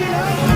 Get out!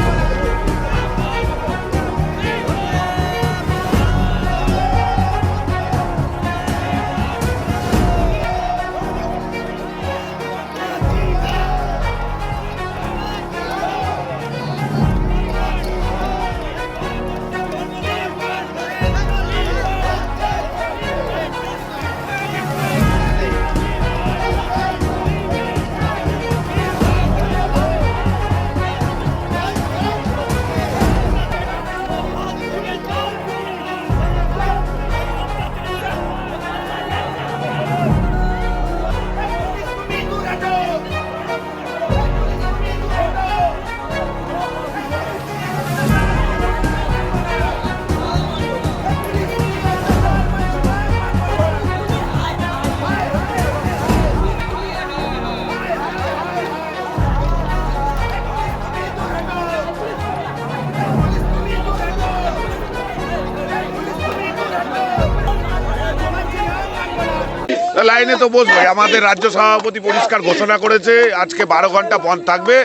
লাইনে তো বসবে। আমাদের রাজ্য সভাপতি পরিষ্কার ঘোষণা করেছে আজকে বারো ঘণ্টা বন্ধ থাকবে।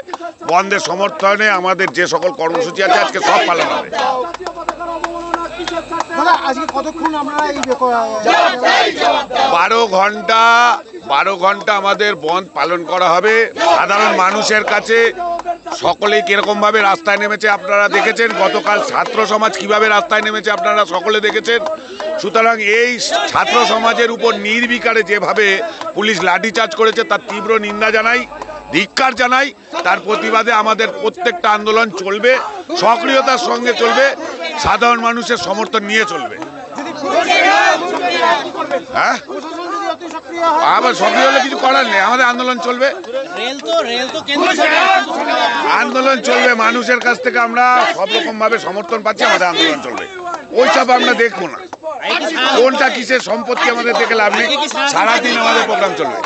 বন্ধের সমর্থনে আমাদের যে সকল কর্মসূচি আছে আজকে সব পালন হবে। এই বারো ঘণ্টা বারো ঘণ্টা আমাদের বন্ধ পালন করা হবে। সাধারণ মানুষের কাছে সকলেই কীরকম ভাবে রাস্তায় নেমেছে আপনারা দেখেছেন? গতকাল ছাত্র সমাজ কীভাবে রাস্তায় নেমেছে আপনারা সকলে দেখেছেন? সুতরাং এই ছাত্র সমাজের উপর নির্বিকারে যেভাবে পুলিশ লাঠিচার্জ করেছে, তার তীব্র নিন্দা জানাই, ধিক্কার জানাই, তার প্রতিবাদে আমাদের প্রত্যেকটা আন্দোলন চলবে, সক্রিয়তার সঙ্গে চলবে, সাধারণ মানুষের সমর্থন নিয়ে চলবে। হ্যাঁ? আবার সক্রিয় হলে কিছু করার নেই। আমাদের আন্দোলন চলবে। রেল তো রেল তো কেন্দ্র সরকার আন্দোলন চলবে। মানুষের কাছ থেকে আমরা সব রকম ভাবে সমর্থন পাচ্ছি। আমাদের আন্দোলন চলবে। ওইসব আমরা দেখব না। কোনটা কিসের সম্পত্তি আমাদের দেখে লাভ নেই। সারাদিন আমাদের প্রোগ্রাম চলবে।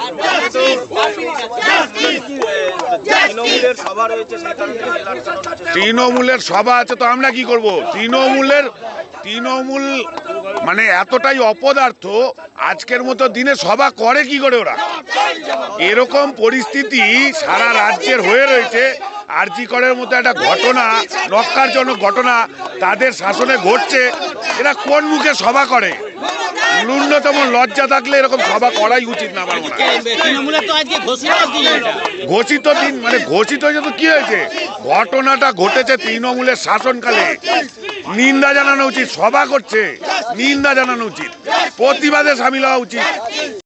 তৃণমূলের সভা আছে তো আমরা কি করব? তৃণমূলের তৃণমূল মানে এতটাই অপদার্থ, আজকের মতো দিনে সভা করে কি করে ওরা? এরকম পরিস্থিতি সারা রাজ্যের হয়ে রয়েছে। আরজি করের মতো একটা ঘটনা নক্কারজনক ঘটনা তাদের শাসনে ঘটছে। এরা কোন মুখে সভা করে? ন্যূনতম লজ্জা থাকলে এরকম সভা করাই উচিত না আমার মনে ঘোষিত দিন মানে ঘোষিত হয়েছে তো কি হয়েছে? ঘটনাটা ঘটেছে তৃণমূলের শাসনকালে। নিন্দা জানানো উচিত, সভা করছে। নিন্দা জানানো উচিত। প্রতিবাদে সামিল হওয়া উচিত।